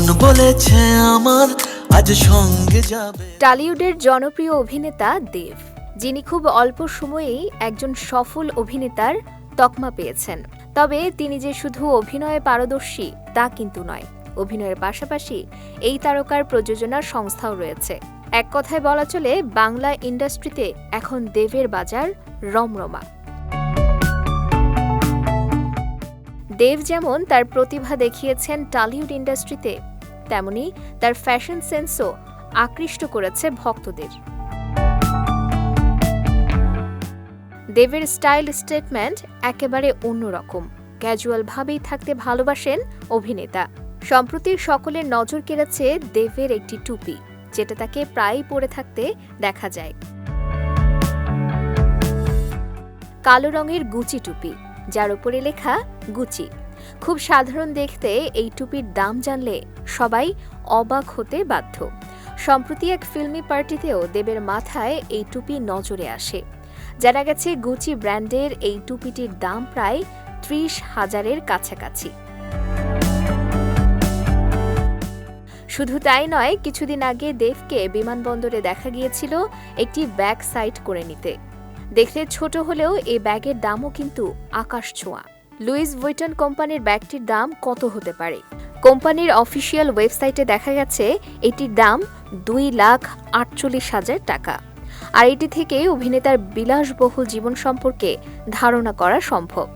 মন বলেছে আমার, আজ সঙ্গে যাবে। টালিউডের জনপ্রিয় অভিনেতা দেব, যিনি খুব অল্প সময়েই একজন সফল অভিনেতার তকমা পেয়েছেন। তবে তিনি যে শুধু অভিনয়ে পারদর্শী, তা কিন্তু নয়। অভিনয়ের পাশাপাশি এই তারকার প্রযোজনার সংস্থাও রয়েছে। এক কথায় বলা চলে, বাংলা ইন্ডাস্ট্রিতে এখন দেবের বাজার রমরমা। দেব যেমন তার প্রতিভা দেখিয়েছেন টলিউড ইন্ডাস্ট্রিতে তেমনি তার ফ্যাশন সেন্সও আকৃষ্ট করেছে ভক্তদের। দেবের স্টাইল স্টেটমেন্ট একেবারে অন্যরকম। ক্যাজুয়ালভাবেই থাকতে ভালোবাসেন অভিনেতা। সম্প্রতি সকলের নজর কেড়েছে দেবের একটি টুপি, যেটা তাকে প্রায়ই পরে থাকতে দেখা যায়। কালো রঙের গুচি টুপি, যার উপরে লেখা গুচি। খুব সাধারণ দেখতে এই টুপির দাম জানলে সবাই অবাক হতে বাধ্য। সম্প্রতি এক ফিল্মি পার্টিতেও দেবের মাথায় এই টুপি নজরে আসে। জানা গেছে গুচি ব্র্যান্ডের এই টুপিটির দাম প্রায় ত্রিশ হাজারের কাছাকাছি। শুধু তাই নয়, কিছুদিন আগে দেবকে বিমানবন্দরে দেখা গিয়েছিল একটি ব্যাগ সাইড করে নিতে। দেখতে ছোট হলেও এই ব্যাগের দামও কিন্তু আকাশ ছোঁয়া। লুইস ভুইটন কোম্পানির ব্যাগটির দাম কত হতে পারে? কোম্পানির অফিসিয়াল ওয়েবসাইটে দেখা গেছে, এটির দাম দুই লাখ আটচল্লিশ হাজার টাকা। আর এটি থেকে অভিনেতার বিলাসবহুল জীবন সম্পর্কে ধারণা করা সম্ভব।